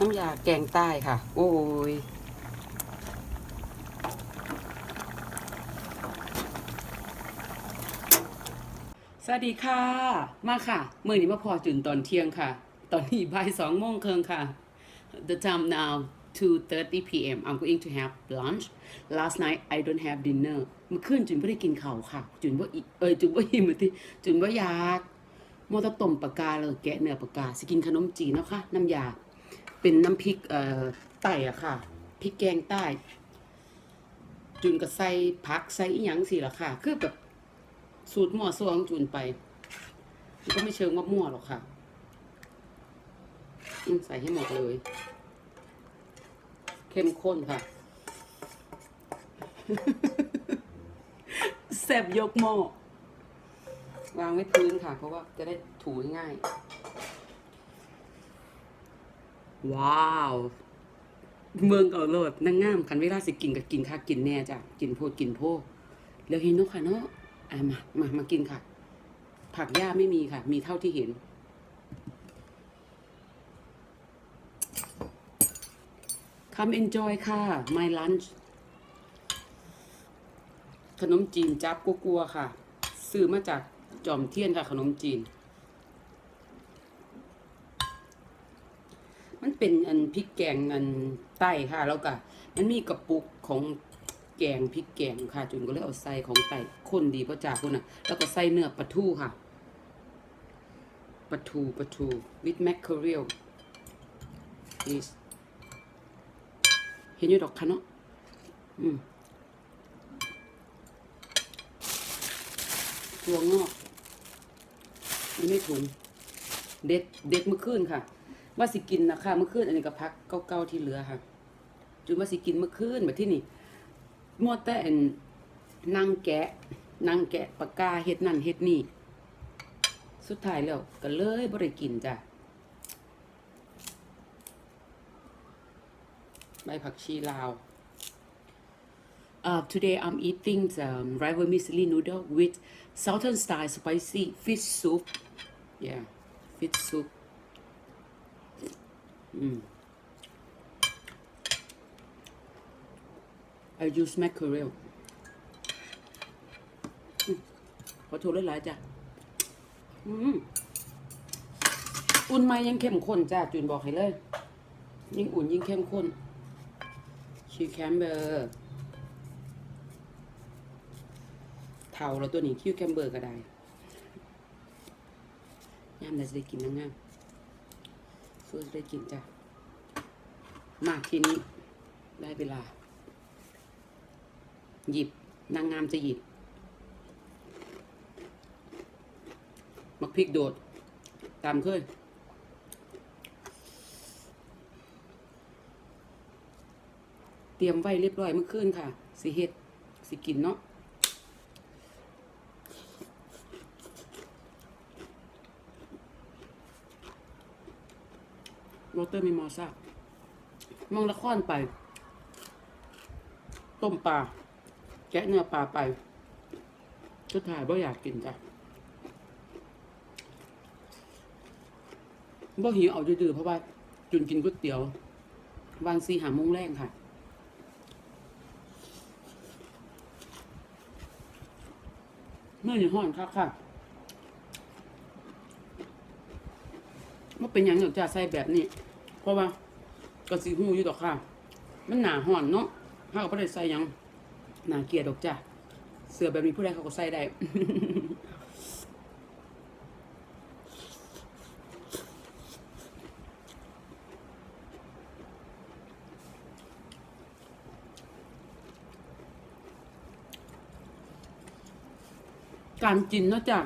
น้ำยาแกงใต้ค่ะ โอ้ยสวัสดีค่ะ มาค่ะ มื่อนี้มาพอจุนตอนเที่ยงค่ะ ตอนนี้บ่ายสองโมงครึ่งค่ะ The time now 2:30 p.m. I'm going to have lunch last night I don't have dinner เมื่อคืนจุนไม่ได้กินข้าวค่ะ จุนว่าอิเอยจุนว่าหิมที่จุนว่าอยากมอตต้มปากกาเลยแกะเนื้อปากกา สิกินขนมจีนเนาะค่ะ น้ำยา เป็นน้ำพริกเอ่อไต่อะค่ะพริกแกงใต้ จุนก็ใส่ผักใส่อีหยังสิละค่ะ คือแบบสูตรมั่วซั่วของจูนไปก็ไม่เชิงว่ามั่วหรอกค่ะใส่ให้หมดเลย เข้มข้นค่ะแซบยกหม้อวางไว้พื้นค่ะ เพราะว่าจะได้ถูง่าย ว้าว เมืองเก่าโลดนางงามคันเวลาสิกินก็กินค่ะกินแน่จ้ะกินโพดกินโพดแล้วเห็นเนาะค่ะเนาะอะมามามากินค่ะ ผักหญ้าไม่มีค่ะ มีเท่าที่เห็น Come enjoy ค่ะ my lunch ขนมจีนจับกัวๆค่ะ ซื้อมาจากจอมเทียนค่ะ ขนมจีน มัน เป็นอันพริกแกงอันใต้ค่ะ แล้วก็มันมีกระปุกของแกงพริกแกงค่ะ จุนก็เลยเอาใส่ของไต่ข้นดีเพราะจากคนน่ะ แล้วก็ใส่เนื้อปลาทูค่ะปลาทูปลาทู with mackerel please เห็นอยู่ดอกคะเนาะอืมตัวงอกนี่ไม่ถุง เด็ด เด็ดเมื่อคืนค่ะ ว่าสิกินนะคะเมื่อคืนอันนี้ก็พักเก่าๆที่เหลือค่ะจุนว่าสิกินเมื่อคืนแบบที่นี่มัวแต่อันนั่งแกะนั่งแกะปากกาเฮ็ดนั่นเฮ็ดนี่ สุดท้ายแล้วก็เลยบ่ได้กินจ้ะใบผักชีลาว Uh, today I'm eating um, rice vermicelli noodle with southern style spicy fish soup. Yeah, fish soup. I use mackerel. อืมขอโทษหลายๆจ้ะ อุ่นไหมยังเข้มข้นจ้ะจูนบอกให้เลย ยิ่งอุ่นยิ่งเข้มข้น ชีแคมเบอร์เท่าแล้วตัวนี้คิวแคมเบอร์ก็ได้ย่ามได้จะได้กินนะงา มสู้จะได้กินจ้ะ มาทีนี้ได้เวลา หยิบนางงามจะหยิบมักพริกโดด ตามเคยเตรียมไว้เรียบร้อยเมื่อคืนค่ะ สิเฮ็ด สิกินเนาะ โรเตอร์มีมอซ่ามองละครไป ต้มปลา แกะเนื้อปลาไปสุดท้ายบ่อยากกินจ้ะบ่หิวเอาดื้อๆเพราะว่าจุนกินก๋วยเตี๋ยว วันซีหาโมงแรงค่ะ เมื่ออยู่ห้อนค่ะค่ะ ว่าเป็นอย่างอยากจะใส่แบบนี้ เพราะว่าก็สีหูอยู่ดอกค่ะ มันหนาห่อนเนาะถ้าก็ไม่ได้ใส่ยังหนาเกลียดดอกจ้ะเสื้อแบบนี้ผู้ใดเขาก็ใส่ได้การกินนอกจาก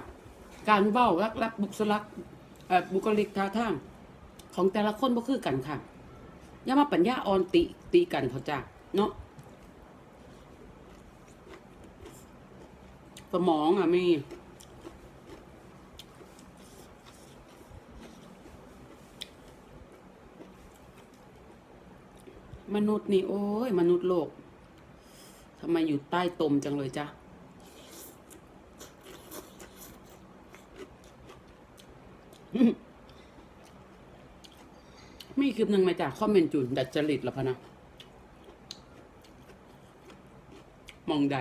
การเบ้ารักรักบุคลัก บุคลิกท่าทางของแต่ละคนบ่คือกันค่ะอย่ามาปัญญาอ่อนติตีกันเถอะจ้ะเนาะสมองอะมีมนุษย์นี่โอ้ย มนุษย์โลกทำไมอยู่ใต้ตมจังเลยจ้ะ มีคลิปหนึ่งมาจากคอมเมนต์จุนดัดจริตแล้วพะนะ มองได้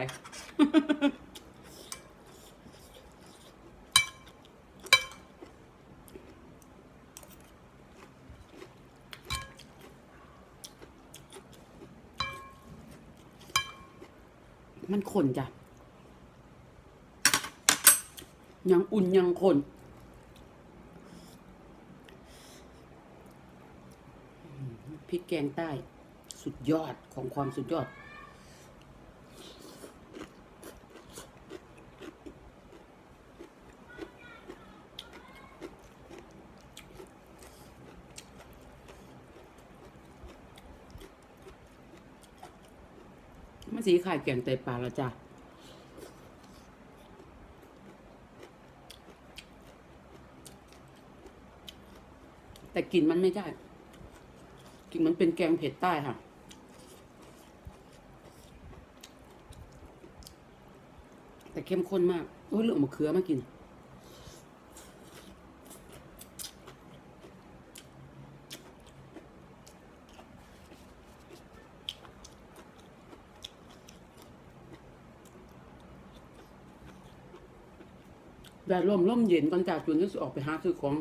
มันขนจ้ะ ยังอุ่นยังขนอืมพริก แกงใต้ สุดยอดของความสุดยอดมันสีขายแกงไตปลาแล้วจ้ะแต่กลิ่นมันไม่ได้ กินมันเป็นแกงเผ็ดใต้ค่ะ แต่เข้มข้นมากโอ้ยเหลือมะเขือมากินแดดร่มร่มเย็นก่อนจากจุนก็จะออกไปหาซื้อของ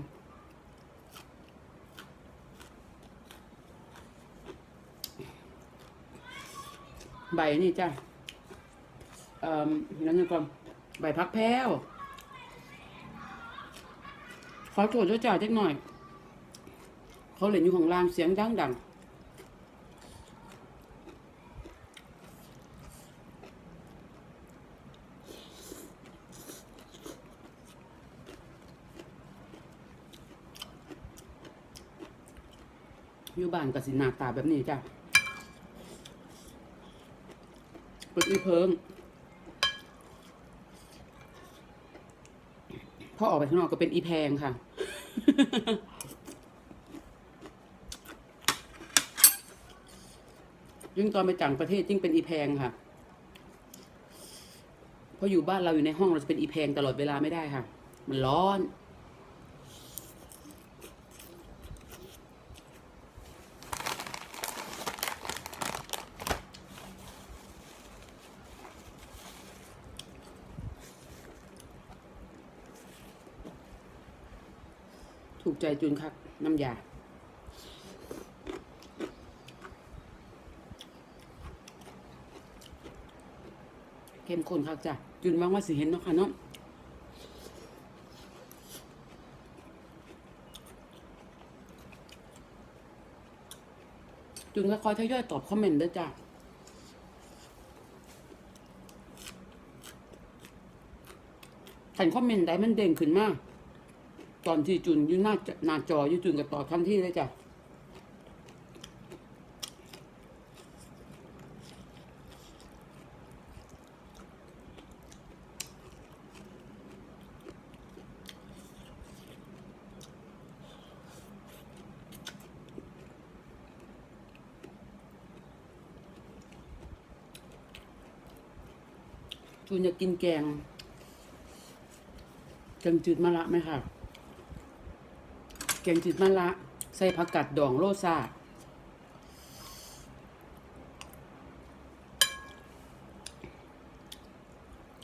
ใบนี่จ้ะเอ่อนั่นนี่ก่อนใบพักแพ้ว ขอโทษด้วยจ้าเล็กหน่อย เขาเล่นอยู่ของล่างเสียงดังดังอยู่บ้านกับสิหนาตาแบบนี้จ้ะ เปิ ดอีเพิงพอออกไปข้างนอกก็เป็นอีแพงค่ะ ยิ่งตอนไปต่างประเทศยิ่งเป็นอีแพงค่ะ เพราะอยู่บ้านเราอยู่ในห้องเราจะเป็นอีแพงตลอดเวลาไม่ได้ค่ะ มันร้อน ถูกใจจุนคักน้ำยา เข้มข้นคักจ้ะ จุนหวังว่าสิเห็นเนาะค่ะเนาะจุนก็คอยทยอยตอบคอมเมนต์ด้อจ้ะขันคอมเมนต์ใดมันเด้งขึ้นมาก ตอนที่จุนอยู่หน้าจหน้าจออยู่จุนก็ต่อบทันที่เลยจ้ะจุนอยากกินแกงแกงจืดมะระไหมคะ แกงจืดมะระใส่ผักกัดดองโรซา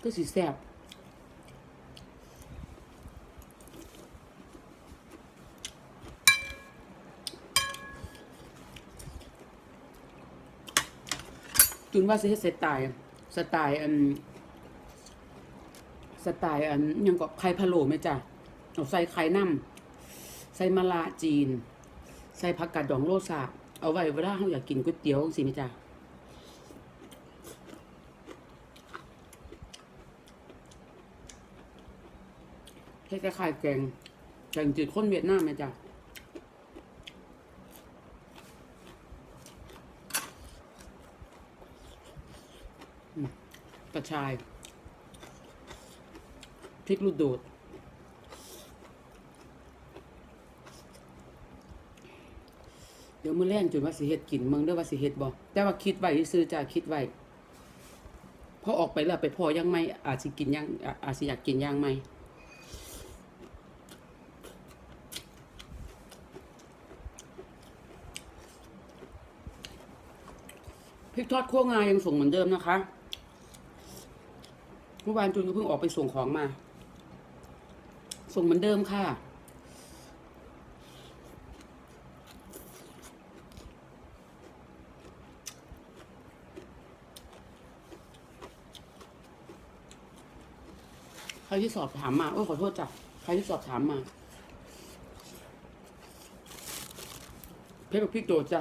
ก็สีแซ่บจุนว่าสิเฮ็ดสไตล์สไตล์อันสไตล์อันยังก็ไข่พะโล้ไหมจ้ะเอาใส่ไข่น้ำ ใส่มะระจีน ใส่ผักกาดดองโรซาเอาไว้เวลาเราอยากกินก๋วยเตี๋ยวสิไหมจ้ะคล้ายๆแกงแกงจืดข้นเวียดนามไหมจ้ะอืมกระชายพริกลูกโดด เดี๋ยวมื้อแล่นจนว่าสิเห็ดกินเมืองเด้อว่าสิเห็ดบอกแต่ว่าคิดไว้ซื้อจะคิดไว้พอออกไปแล้วไปพอยังไม่อาจสิกินยังอาจสิอยากกินยังไม่พริกทอดขั้วงายังส่งเหมือนเดิมนะคะ เมื่อวานจุนก็เพิ่งออกไปส่งของมา ส่งเหมือนเดิมค่ะ รที่สอบถามมาโอ้ขอโทษจ้ะใครที่สอบถามมาเพชรกับพี่โดดจ้ะ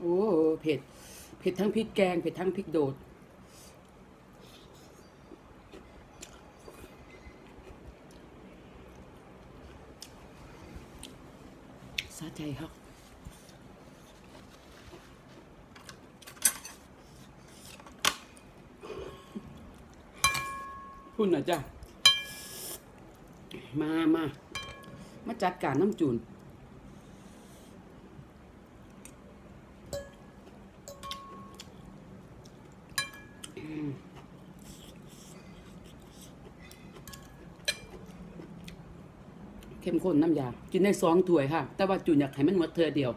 โอ้เผ็ด เผ็ดทั้งพริกแกง เผ็ดทั้งพริกโดด สะใจครับพุ่นนะจ้ะ มามา มาจัดการน้ำจูน เข้มข้นน้ำยา กินได้สองถ้วยค่ะ แต่ว่าจูนอยากให้มันหมดเธอเดียว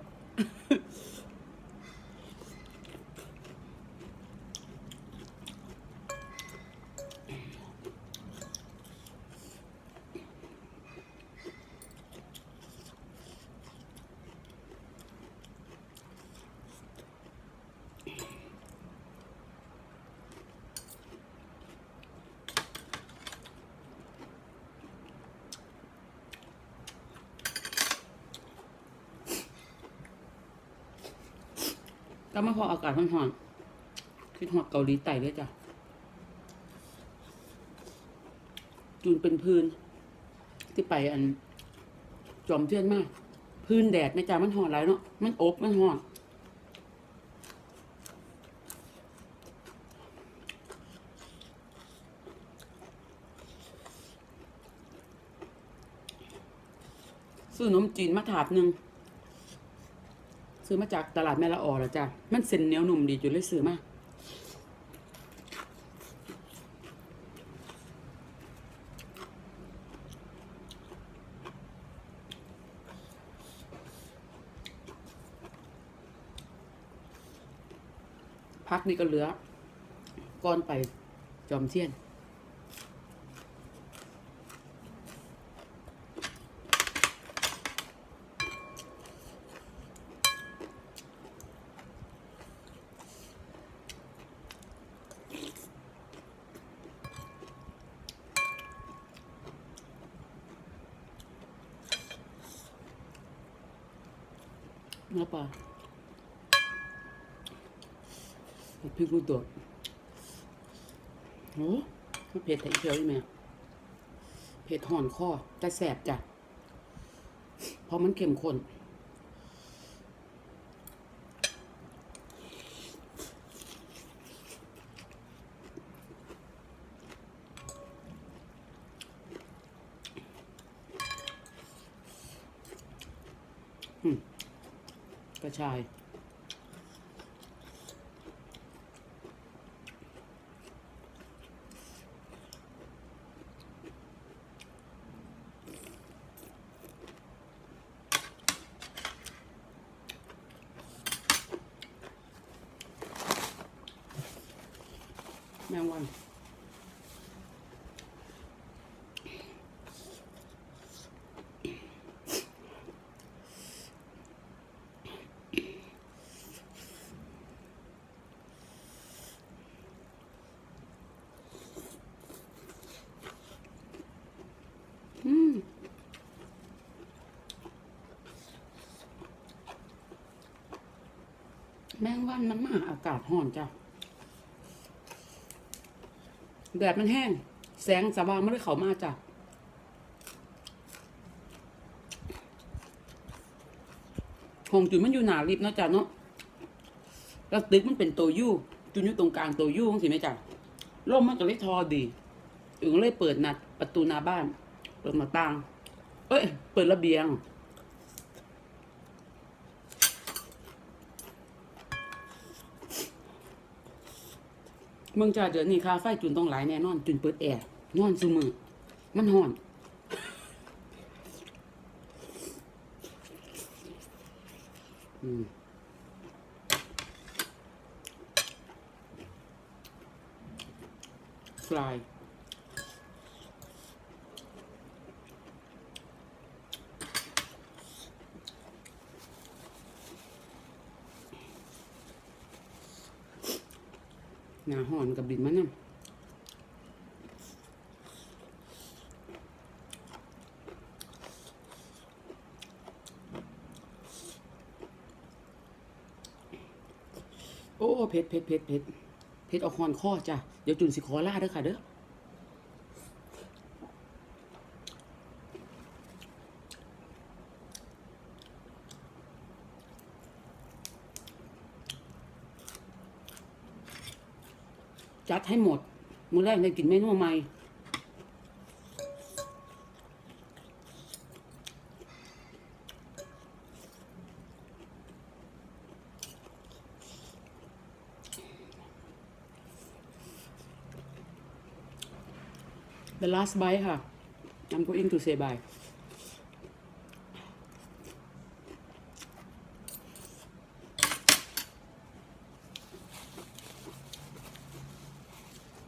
มาพออากาศร้อนคิดหอดเกาหลีไต่เลยจ้ะจูนเป็นพื้น ที่ไปอัน จอมเทียนมาก พื้นแดดไม่จ้ามันหอนไรเนาะมันอบมันหอนซื้อนมจีนมาถาดหนึ่ง ซื้อมาจากตลาดแม่ละออแล้วจ้ะ มันเส้นเหนียวหนุ่มดีจุดเลยซื้อมาพักนี่ก็เหลือ ก้อนไปจอมเทียน เนื้อปลาพริกลูกโดดโอ้มันเผ็ดไทยเชียวใช่ไหมเผ็ดห่อนคอแต่แสบจ้ะเพราะมันเข้มข้นอืม กระชาย แมงวัน อืม แมงวันมันมาอากาศร้อนจ้ะแดดมันแห้ง แสงสว่างไม่ได้เข้ามาจ้ะหงจุนมันอยู่หนาลิฟเนาะจ้ะเนาะแล้วตึกมันเป็นตัวยูจุนอยู่ตรงกลางตัวยูสิไหมจ้ะร่มมันก็เลยทอดีอึงเลยเปิดหนัดประตูหน้าบ้าน เปิดหน้าต่าง เอ้ย เปิดระเบียง เมืองจ่าเดือนนี้ค่าไฟจุนต้องหลายแน่นอนจุนเปิดแอร์นอนซุมือมันห่อน อืมลาย หนาห่อนกับบินมันน่ะโอ้เผ็ดเผ็ดเผ็ดเผ็ดเผ็ดเอาคอนข้อจ้ะ เดี๋ยวจุนสิขอล่าเด้อค่ะเด้อ จัดให้หมดมื้อแรกได้กินเมนูใหม่ The last bite ค่ะ I'm going to say bye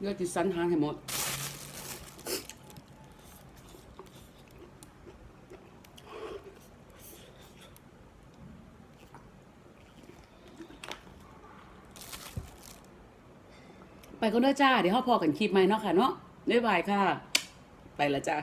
เลือดจิสันหางให้หมดไปก็เด้อจ้า เดี๋ยวพ่อพอกันคลิปใหม่เนาะค่ะเนาะบ๊ายบายค่ะ ไปละจ้า